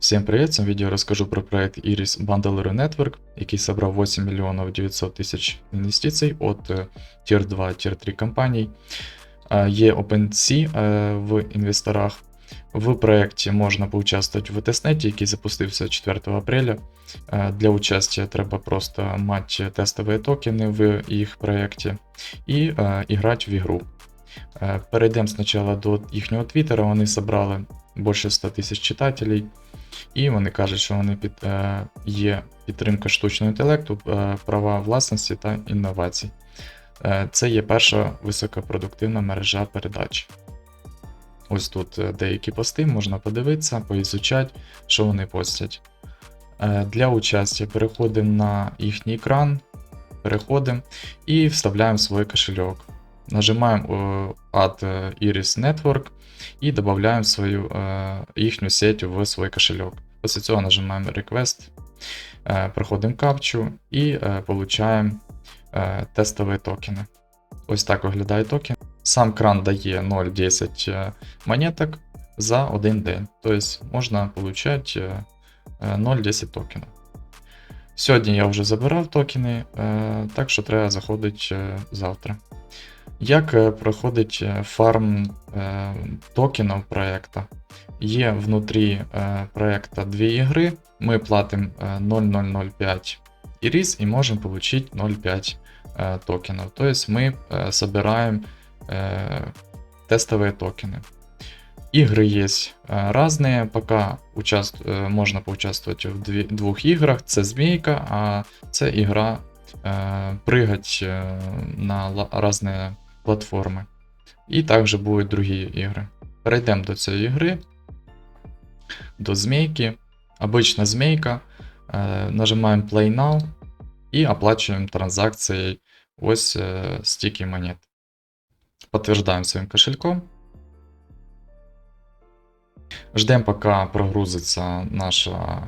Всем привет! В цьому відео розкажу про проект Iris Bundler Network, який собрав 8 мільйонів 900 тисяч інвестицій від е, Tier 2 Tier 3 компаній. Е, Є OpenSea е, в інвесторах. В проєкті можна поучаствувати в тестнеті, який запустився 4 апреля. Для участия треба просто мати тестові токени в їх проєкті і грати в ігру. Перейдемо спочатку до їхнього твіттера. Вони зібрали більше 100 тисяч читателей. І вони кажуть, що вони під, е, є підтримка штучного інтелекту, е, права власності та інновацій. Е, це є перша високопродуктивна мережа передач. Ось тут е, деякі пости можна подивитися, поізучати, що вони постять. Е, для участі переходимо на їхній екран, переходимо і вставляємо свій кошельок. Нажимаємо е, Add Iris Network і додаємо свою е, їхню сеть в свій кошельок. Після цього нажимаємо Request, е, проходимо капчу і е, получаємо е, тестові токени. Ось так виглядає токен. Сам кран дає 0,10 е, монеток за один день. Тобто можна отримати е, е, 0,10 токенів. Сьогодні я вже забирав токени, е, так що треба заходити е, завтра. Як е, проходить е, фарм е, токенів проєкту? Є внутрі е, проєкту дві ігри. Ми платимо е, 0,005 іріс і можемо отримати 0,5 е, токенів. Тобто ми е, собираємо е, тестовые токены. Игры есть э, разные, пока участ... э, можно поучаствовать в дві... двох іграх. Це змійка, а це ігра э, прыгать э, на ла- різні платформи. І також будуть другі ігри. Перейдемо до цієї гри, до змійки. Обична змійка. Е, нажимаємо Play Now і оплачуємо транзакції ось е, стільки монет. Подтверждаем своим кошельком. Ждем, пока прогрузится наша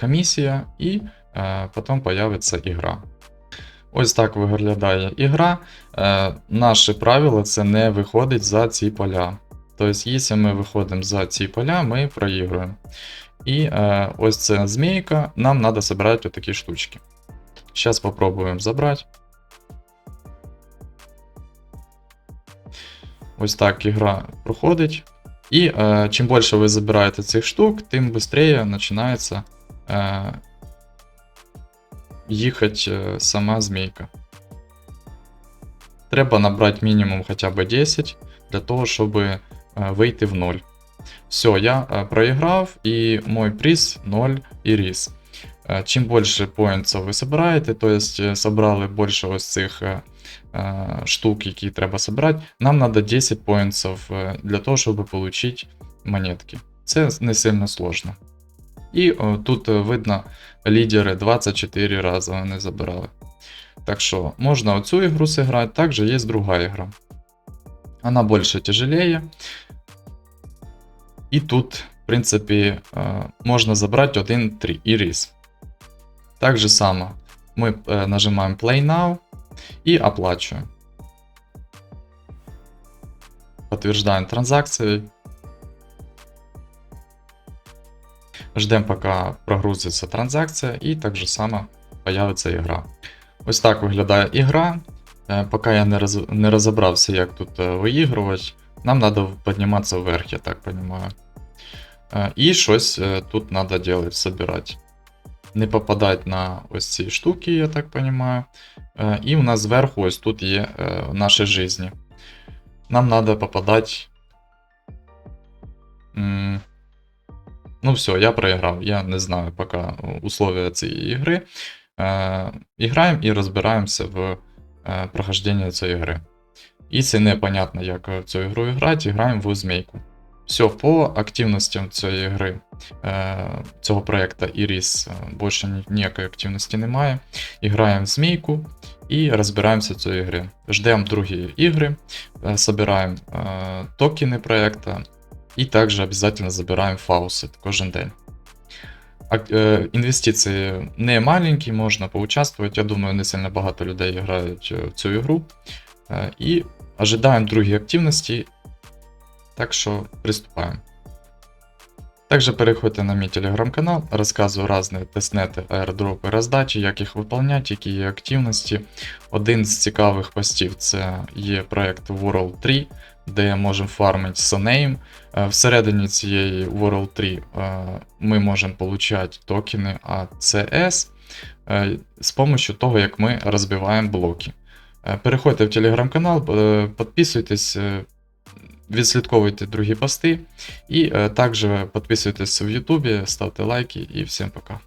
комісія, і е, потім появиться ігра. Ось так виглядає ігра. Е, наше правило це не виходить за ці поля. Тобто, якщо ми виходимо за ці поля, ми проігруємо. І е, ось ця змійка, нам треба збирати отакі штучки. Зараз спробуємо забрати. Ось так ігра проходить. І е, чим більше ви забираєте цих штук, тим швидше починається е, їхати е, сама змійка. Треба набрати мінімум хоча б 10 для того, щоб е, вийти в 0. Все, я е, проіграв, і мой приз 0 і ріс. Чим більше поінтів ви збираєте, тобто собрали більше ось цих штук, які треба собрати, нам треба 10 поінтів е, для того, щоб отримати монетки. Це не сильно сложно. І о, тут е, видно лідери 24 рази вони забирали. Так що можна оцю ігру зіграти, також є друга ігра. Вона більше тяжелее. І тут, в принципі, е, можна забрати один 3 ірис. Так же само ми е, нажимаємо Play Now і оплачуємо. Подтверждаем транзакции. Ждем, пока прогрузиться транзакція, і так же само появиться ігра. Ось так виглядає ігра. Е, Поки я не, роз... не розібрався, як тут е, виігрувати, нам треба підніматися вверх, я так розумію. І щось е, тут треба робити, собирати. Не попадать на ось ці штуки, я так. Е, І у нас зверху ось тут є е, наші жизни. Нам треба попадати. Ну, все, я проіграв. Я не знаю поки условия цієї ігри. Е, Іграємо і розбираємося в е, прохожденні цієї гри. Якщо непонятно, як в цю ігру грати, граємо в змійку. Все, по активностям цієї гри, е, цього проєкту Iris е, більше ніякої активності немає. Іграємо в змійку і розбираємося цієї гри. Ждемо другі ігри, е, собираємо е, токени проєкту і також обов'язково забираємо фаусет кожен день. Інвестиції не маленькі, можна поучаствувати. Я думаю, не сильно багато людей грають е, в цю ігру. Е, І ожидаємо другі активності. Так що приступаємо. Также переходьте на мій телеграм-канал, розказую різні тестнети, аеродропи, роздачі, як їх виповняти, які є активності. Один з цікавих постів це є проект World 3, де можемо фармити. Е, Всередині цієї World 3 е, ми можемо отримати токени ACS е, з допомогою того, як ми розбиваємо блоки. Е, Переходьте в телеграм-канал, підписуйтесь, відслідковуйте другі пости. І також підписуйтесь в Ютубі, ставте лайки і всім пока.